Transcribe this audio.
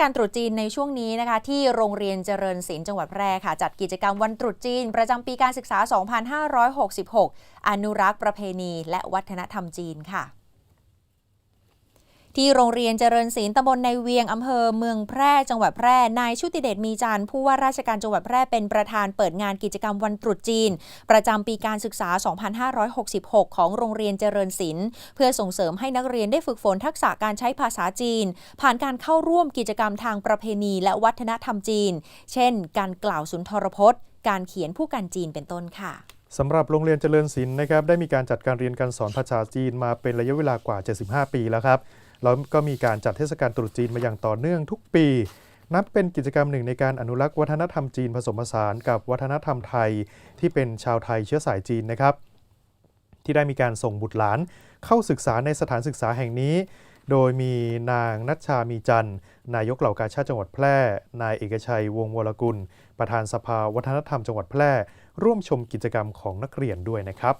กาลตรุษจีนในช่วงนี้นะคะ ที่โรงเรียนเจริญศิลป์จังหวัดแพร่ค่ะ จัดกิจกรรมวันตรุษจีน ประจำปีการศึกษา 2566 อนุรักษ์ประเพณี และวัฒนธรรมจีนค่ะ ที่โรงเรียนเจริญศิลป์ตำบลในเวียงอำเภอเมืองแพร่จังหวัดแพร่นายชุติเดชมีจันทร์ผู้ว่าราชการจังหวัดแพร่เป็นประธานเปิดงานกิจกรรมวันตรุษจีน ประจำปีการศึกษา 2566 ของโรงเรียนเจริญศิลป์เพื่อส่งเสริมให้นักเรียนได้ฝึกฝนทักษะการใช้ภาษาจีน ผ่านการเข้าร่วมกิจกรรมทางประเพณีและวัฒนธรรมจีน เช่น การกล่าวสุนทรพจน์ การเขียนผู้กันจีนเป็นต้นค่ะสำหรับโรงเรียนเจริญศิลป์นะครับได้มีการจัดการเรียนการสอนภาษาจีนมาเป็นระยะเวลากว่า 75 ปีแล้วครับ แล้วก็มีการจัดเทศกาลตรุษจีนมาอย่างต่อเนื่องทุกปี นับเป็นกิจกรรมหนึ่งในการอนุรักษ์วัฒนธรรมจีนผสมผสานกับวัฒนธรรมไทยที่เป็นชาวไทยเชื้อสายจีนนะครับ ที่ได้มีการส่งบุตรหลานเข้าศึกษาในสถานศึกษาแห่งนี้ โดยมีนางนัชชามีจันทร์ นายกเหล่ากาชาติจังหวัดแพร่ นายเอกชัยวงวรกุล ประธานสภาวัฒนธรรมจังหวัดแพร่ ร่วมชมกิจกรรมของนักเรียนด้วยนะครับ